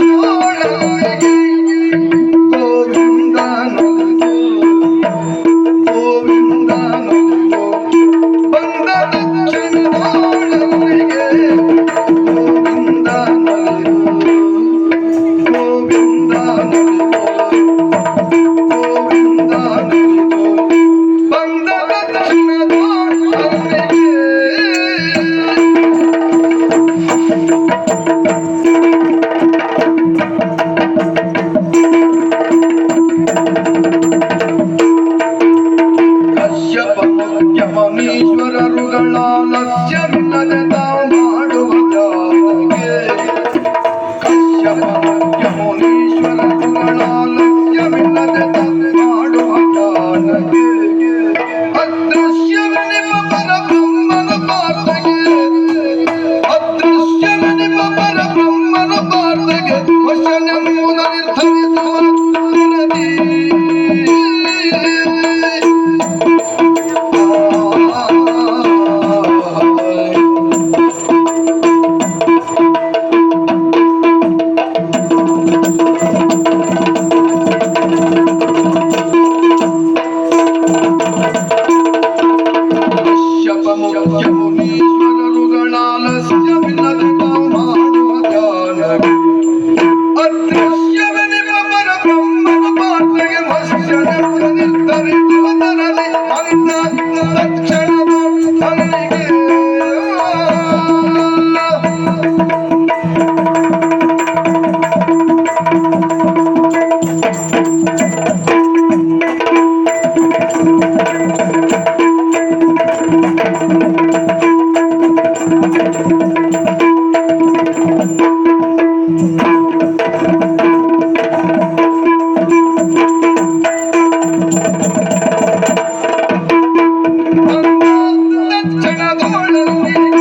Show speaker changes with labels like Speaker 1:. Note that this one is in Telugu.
Speaker 1: ಗೋಳ ಜಪ ಜಪಮೀಶ್ವರರುಗಳ ಲಕ್ಷ್ಯವಿಲ್ಲದೆ ತಾವು Thank you.